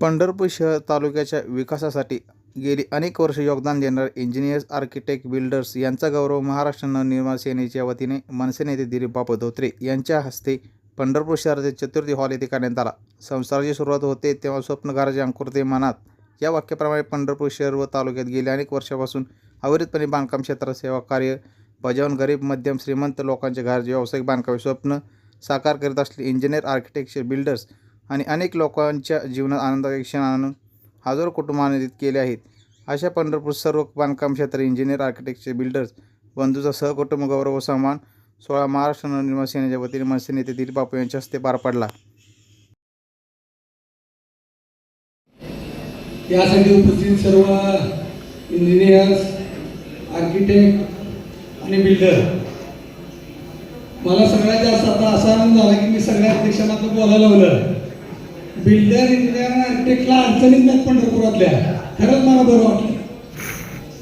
पंढरपूर शहर तालुक्याच्या विकासासाठी गेली अनेक वर्ष योगदान देणारे इंजिनियर्स आर्किटेक्ट बिल्डर्स यांचा गौरव महाराष्ट्र नवनिर्माण सेनेच्या वतीने मनसे नेते दिलीपबापू धोत्रे यांच्या हस्ते पंढरपूर शहरातील चतुर्थी हॉल येथे करण्यात आला. संसाराची सुरुवात होते तेव्हा स्वप्नकाराचे अंकुरते मनात. या वाक्याप्रमाणे पंढरपूर शहर व तालुक्यात गेल्या अनेक वर्षापासून अविरतपणे बांधकाम क्षेत्रात सेवा कार्य बजावून गरीब मध्यम श्रीमंत लोकांचे घर व्यावसायिक बांधकाम स्वप्न साकार करीत असलेले इंजिनियर आर्किटेक्चर बिल्डर्स आणि अनेक लोकांच्या जीवनात आनंदाचे क्षण आणून हजारो कुटुंबांना आनंदित केले आहेत. अशा पंढरपूर सर्व बांधकाम क्षेत्र इंजिनियर आर्किटेक्चर बिल्डर्स बंधूचा सहकुटुंब गौरव व सन्मान सोळा महाराष्ट्र नवनिर्माण सेनेच्या वतीने मनसे नेते दिलीप बापू यांच्या हस्ते पार पडला. यासाठी उपस्थित सर्व इंजिनियर्स आर्किटेक्ट आणि बिल्डर मला सगळ्यात जास्त आता असा आनंद झाला की मी सगळ्या अध्यक्षांना बोलायला लावलं. बिल्डर इंजिनियर आर्किटेक्टला अडचणीत नाहीत पंढरपुरातल्या. खरंच मला बरं वाटलं.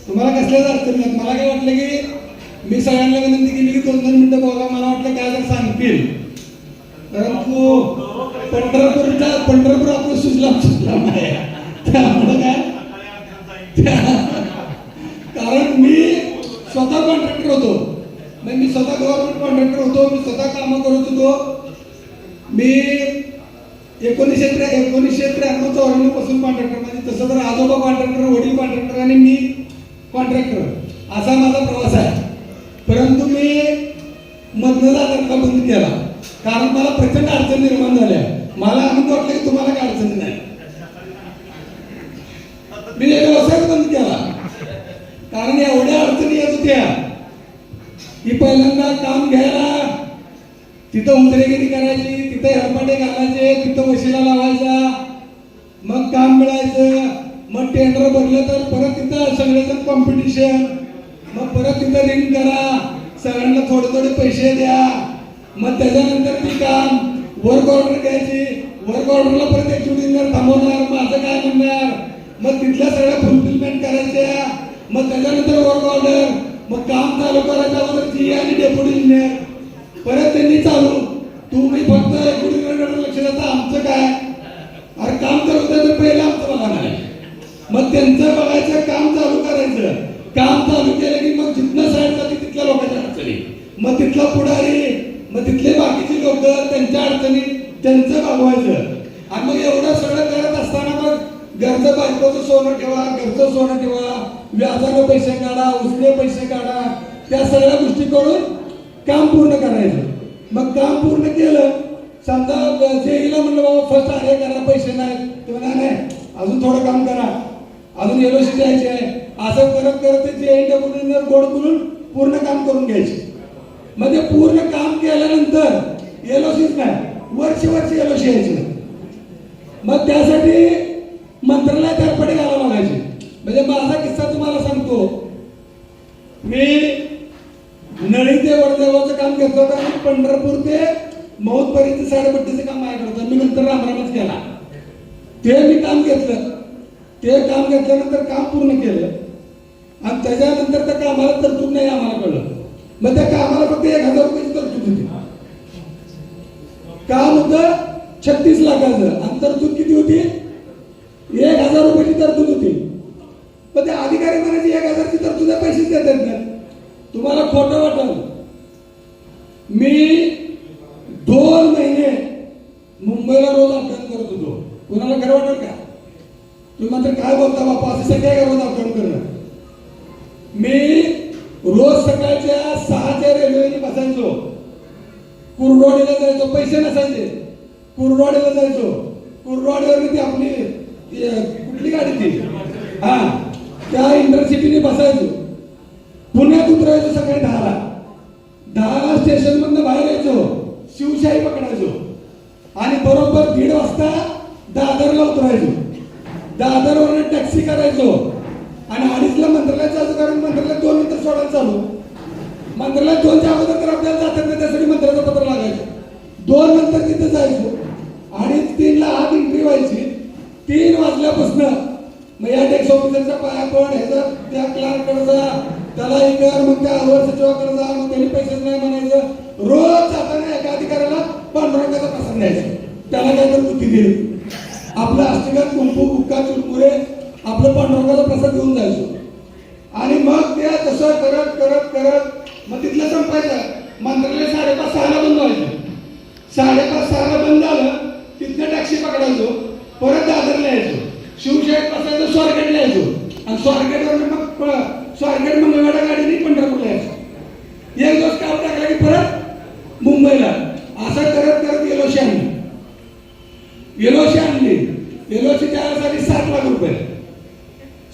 तुम्हाला कसल्याच अडचणी नाहीत मला काय वाटलं की मी सगळ्यांना विनंती केली की दोन दोन मिनटं बोला मला वाटलं काय जर सांगतील. परंतु पंढरपूरचा पंढरपूर आपलं सुजलाम सुजलाम आहे. काय? कारण मी स्वतः कॉन्ट्रॅक्टर होतो. नाही मी स्वतः गव्हर्नमेंट कॉन्ट्रॅक्टर होतो. मी स्वतः कामं करत होतो. मी एकोणीसशे त्र्या एकोणीसशे त्र्याण्णव चौऱ्याण्णवपासून कॉन्ट्रॅक्टर म्हणजे तसं तर आजोबा कॉन्ट्रॅक्टर वडील कॉन्ट्रॅक्टर आणि मी कॉन्ट्रॅक्टर असा माझा प्रवास आहे. परंतु मी मधनं जाताना बंद केला. कारण मला प्रचंड अडचण निर्माण झाल्या. मला आनंद वाटलं की तुम्हाला काय अडचण नाही. मी व्यवसाय बंद केला. कारण एवढ्या अडचणी येत होत्या की पहिल्यांदा काम घ्यायला तिथं उतरेगिरी करायची तिथं हेरपाटे घालायचे तिथं वशिला लावायचा. मग काम मिळायचं. मग टेंडर भरलं तर परत तिथं सगळेजण कॉम्पिटिशन मग परत तिथं रिंग करा. सगळ्यांना थोडे थोडे पैसे द्या. मग त्याच्यानंतर ती काम. वर्क ऑर्डर घ्यायची. वर्क ऑर्डरला परत एक शूटिंग थांबवणार. माझं काय म्हणणार? मग तिथल्या सगळ्या फुलफिलमेंट करायच्या. मग त्याच्यानंतर वर्क ऑर्डर मग काम चालू करायच्या अगोदर जी आणि डेप्युटी इंजिनियर मग तिथला पुढारी मग तिथले बाकीचे लोक त्यांच्या अडचणी त्यांचं भागवायचं. आणि मग एवढं सगळं करत असताना मग घरचं बायकोचं सोनं ठेवा घरचं सोनं ठेवा व्याजाने पैसे काढा उसने पैसे काढा त्या सगळ्या गोष्टी करून काम पूर्ण करायचं. मग काम पूर्ण केलं समजा जेईला म्हणलं बाबा फर्स्ट आले करा पैसे नाही तेव्हा नाही अजून थोडं काम करा. अजून एलोशी द्यायची आहे. असं करत करत ते जे गोड करून पूर्ण काम करून घ्यायचे. मग ते पूर्ण काम केल्यानंतर एलओसीच नाही वर्ष वर्ष एलओसी यायची. मग त्यासाठी मंत्रालयात हेरपाटे घालावं लागायचे. म्हणजे माझा किस्सा तुम्हाला सांगतो. मी नळी ते वडदेवाचं काम घेतलं होतं आणि पंढरपूर ते मौतपर्यंत साडेपट्टीचं काम माझ्याकडे होतं. मी नंतर रामरामच केला. ते मी काम घेतलं. ते काम घेतल्यानंतर काम पूर्ण केलं. आणि त्याच्यानंतर त्या कामाला तरतूद नाही आम्हाला कळलं. मग त्या कामाला फक्त एक हजार रुपयाची तरतूद होती काम होतं छत्तीस लाखाचं. आणि तरतूद किती होती? एक हजार रुपयाची तरतूद होती. पण ते अधिकारी म्हणायचे एक हजारची तरतूद आहे, पैसेच देतात ना. तुम्हाला खोटं वाटल. मी दोन महिने मुंबईला रोज अपडाऊन करत होतो. कुणाला खरं वाटेल का? तुम्ही मात्र काय बोलता बापा? असं सगळ्या काय रोज अपडाऊन करणं मी रोज सकाळच्या सहाच्या रेल्वेने बसायचो कुरडवाडीला जायचो पैसे नसायचे. कुरडवाडीला जायचो. कुरडवाडीवर ती आपली कुठली गाडी ती? हा त्या इंटरसिटीने बसायचो. पुण्यात उतरायचो सकाळी दहाला. दहाला स्टेशन मधनं बाहेर यायचो. शिवशाही पकडायचो. आणि बरोबर दीड वाजता दादरला उतरायचो. दादरवर टॅक्सी करायचो. आणि अडीचला मंत्रालयाचं असं कारण मंत्रालयात दोन नंतर सोडायला चालू. मंत्रालयात दोनच्या अगोदर तर आपल्याला जातात नाही त्यासाठी मंत्र्याचं पत्र लागायचं. दोन नंतर तिथे जायचो. आणि तीनला आत एंट्री व्हायची. तीन वाजल्यापासून मग या टॅक्स ऑफिसरचा पाया पण ह्याचा त्या क्लार्ककडे जा त्याला हे मग त्या अवर सचिवाकडे जा मग त्यांनी पैसेच नाही म्हणायचं. रोज जाताना एका अधिकाऱ्याला पांडुरंगाचा प्रसंग द्यायचा त्याला काय तर बुद्धी दिली. आपलं हस्तगत कुंकू बुक्का चुरमुरे आपलं पांडुरंगाचा प्रसाद घेऊन जायचो. आणि मग त्या तसं करत करत करत मग तिथलं संपायचं. मंत्रालय साडेपाच सहाला बंद व्हायचं. साडेपाच सहाला बंद झालं तिथनं टॅक्सी पकडायचो. परत दादरला यायचो. शिवशाहीत बसायचो स्वारगेटला यायचो. आणि स्वारगेटवर मग स्वारगेट मंगळवाडा गाडीने पंढरपूरला यायचो. एक दिवस काम टाकला की परत मुंबईला. असं करत करत येलोशी आणली येलोशी आणली येलोशी त्यासाठी सात लाख रुपये.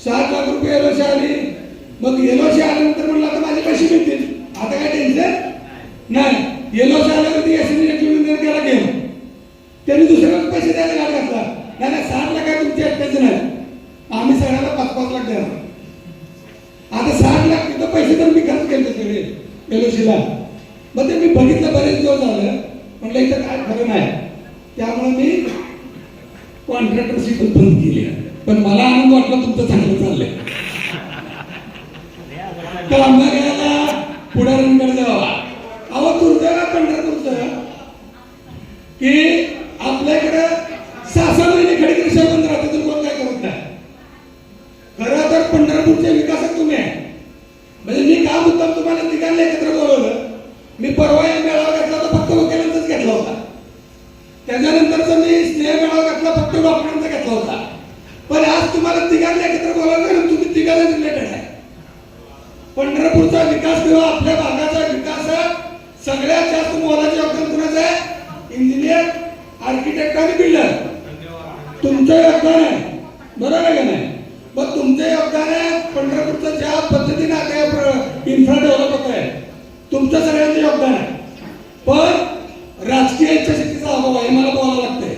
सात लाख रुपये एलोशी आली. मग एलोशी आल्यानंतर म्हणलं आता माझे पैसे मिळतील. आता काय टेन्शन नाही. एलोशी आल्यावरती एस एन केला घेऊन त्यांनी दुसऱ्याला पैसे द्यायला गाड घातला. नाही नाही सात लाख आहे तुमचे एकट्याचे नाही. आम्ही सगळ्याला पाच पाच लाख देणार. आता साठ लाख तिथं पैसे तर मी खर्च केले सगळे एलओसीला मग ते मी बघितलं बरेच दिवस झालं. म्हटलं इथं काय खरं नाही. त्यामुळे मी कॉन्ट्रॅक्टरशिप बंद केली. पण मला आनंद वाटला तुमचं चांगलं चाललंय. कामगार यायला पुढाऱ्यांकडे जावा अहो का पंढरपूरचं? की आपल्याकडे सहा सहा महिने खडी बंद राहते तुम्ही कोण काय करत नाही? खरं तर पंढरपूरच्या विकासात तुम्ही आहे. म्हणजे मी का मुद्दाम तुम्हाला तिघांना एकत्र बोलवलं. मी परवा एक मेळावा घेतला होता फक्त वकिलांचाच घेतला होता. त्याच्यानंतरचा मी स्नेह मेळावा घेतला फक्त डॉक्टरांचा घेतला होता पण आज तुम्हाला तिघांना एकत्र बोलावलं कारण तुम्ही तिघांना रिलेटेड आहे पंढरपूरचा विकास किंवा आपल्या भागाचा विकास सगळ्यात जास्त मोलाचे योगदान कुणाचं आहे? इंजिनियर आर्किटेक्ट आणि बिल्डर तुमचं योगदान आहे. बरोबर आहे का नाही? मग तुमचं योगदान आहे पंढरपूरचं ज्या पद्धतीने आता इन्फ्रा डेव्हलप होत आहे तुमचं सगळ्यांचं योगदान आहे. पण राजकीय इच्छाशक्तीचा अभाव आहे मला बोलावं लागतंय.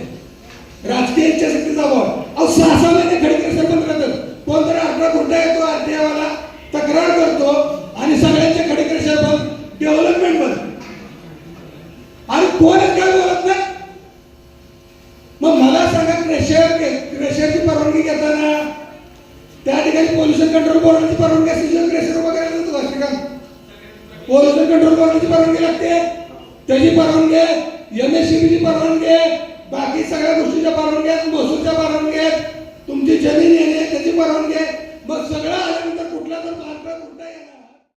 राजकीय इच्छाशक्तीचा अभाव अहो सहा सहा महिने खडी सरपंच राहतात कोणतरी अठरा गुंठा येतो आरटीआयवाला तक्रार करतो आणि सगळ्यांचे खडी सरपंच डेव्हलपमेंट बंद. आणि काय बोलत नाही? मग मला सांगा क्रेशर क्रेशरची परवानगी घेताना त्या ठिकाणी पोल्युशन कंट्रोल बोर्डाची परवानगी असते क्रेशर वगैरे नव्हतं का पोल्युशन कंट्रोल बोर्डाची परवानगी लागते त्याची परवानगी एम एस ची परवानगी बाकी सगळ्या गोष्टीच्या परवानगी आहेत महसूलच्या परवानगी आहेत तुमची जमीन येणे त्याची परवानगी आहे. मग सगळं आल्यानंतर कुठला तर मार्ग कुठला